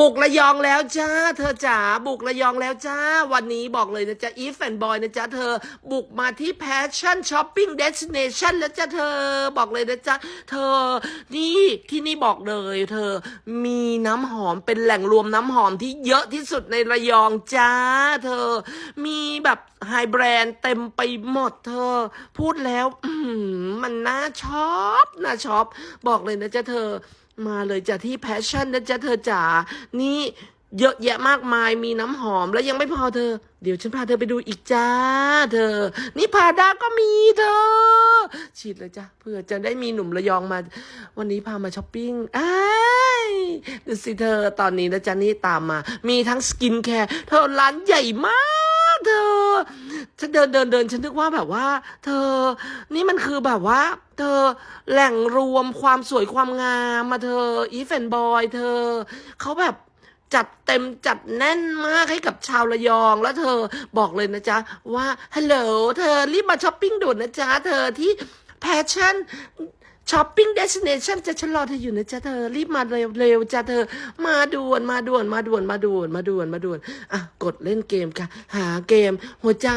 บุกระยองแล้วจ้า เธอจ๋าบุกระยองแล้วจ้า วันนี้บอกเลยนะจ๊ะอีฟแฟนบอยนะจ๊ะเธอ บุกมาที่ Passion Shopping Destination แล้วจ้ะเธอบอกเลยนะจ๊ะเธอ นี่ที่นี่บอกเลย เธอมีน้ำหอมเป็นแหล่งรวมน้ำหอมที่เยอะที่สุดในระยองจ้า เธอ มีแบบไฮแบรนด์เต็มไปหมดเธอ พูดแล้วมมันน่าชอบน่าชอบบอกเลยนะจ๊ะเธอมาเลยจ้ะที่แพชชั่นนะจ๊ะเธอจ๋านี่เยอะแยะมากมายมีน้ำหอมแล้วยังไม่พอเธอ เดี๋ยวฉันพาเธอไปดูอีกจ้า เธอ นี่พาด้าก็มีเธอ ฉีดเลยจ้ะเพื่อจะได้มีหนุ่มระยองมา วันนี้พามาช้อปปิ้งอ้ายดูสิเธอตอนนี้นะจ๊ะนี่ตามมา มีทั้งสกินแคร์เธอร้านใหญ่มาก เธอ ฉันเดินเดินเดินฉันนึกว่าแบบว่า เธอ นี่มันคือแบบว่า เธอแหล่งรวมความสวยความงามมาเธออีฟแฟนบอยเธอเขาแบบจัดเต็มจัดแน่นมากให้กับชาวระยองแล้วเธอบอกเลยนะจ๊ะ ว่าฮัลโหลเธอรีบมาช้อปปิ้งด่วนนะจ๊ะ เธอที่แพ ช้อปปิ้งเดสเนชันจะฉันรอเธออยู่นะจ๊ะเธอ รีบมาเร็วเร็วจ้ะเธอ มาด่วนมาด่วนมาด่วนมาด่วนมาด่วนมาด่วนอะกดเล่นเกมค่ะ หาเกม หัวใจ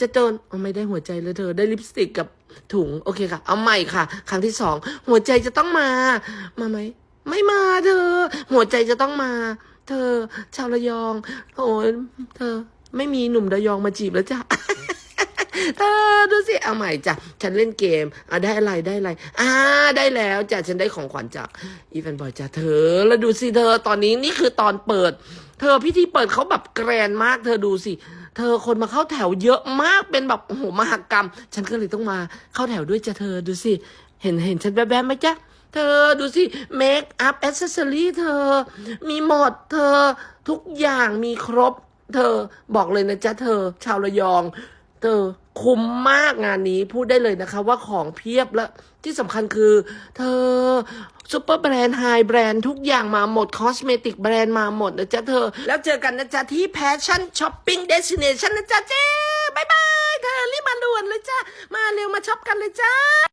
จะเตินอ๋อไม่ได้หัวใจเลยเธอได้ลิปสติกกับถุง โอเคค่ะ เอาใหม่ค่ะ ครั้งที่สองหัวใจจะต้องมา มาไหมไม่มาเธอ หัวใจจะต้องมา เธอ ชาวระยอง โอ้ยเธอ ไม่มีหนุ่มระยองมาจีบแล้วจ้ะ เธอดูสิ เอาใหม่จ้ะ ฉันเล่นเกมอะได้อะไรได้อะไรอ่าได้แล้วจ้ะ ฉันได้ของขวัญจากอีแฟนบอยจ้ะเธอ แล้วดูสิเธอ ตอนนี้นี่คือตอนเปิด เธอพิธีเปิดเขาแบบแกรนมาก เธอดูสิเธอคนมาเข้าแถวเยอะมากเป็นแบบโอ้โหมหกรรม ฉันก็เลยต้องมาเข้าแถวด้วยจ้ะเธอดูสิ เห็นเห็นฉันแวบๆไหมจ๊ะ เธอดูสิเมคอัพแอ c เซสซอรี่เธอ มีหมดเธอทุกอย่างมีครบ เธอบอกเลยนะจ๊ะเธอ ชาวระยอง เธอคุ้มมากงานนี้พูดได้เลยนะคะว่าของเพียบและที่สำคัญคือ เธอซูเปอร์แบรนด์ไฮแบรนด์ทุกอย่างมาหมด คอสเมติกแบรนด์มาหมดนะจ๊ะเธอ แล้วเจอกันนะจ๊ะที่แพชชั่นช้อปปิ้งเดสิเนชันนะจ๊ะเจ๊บายบายเธอรีบมาด่วนเลยจ้ามาเร็วมาช็อปกันเลยจ้า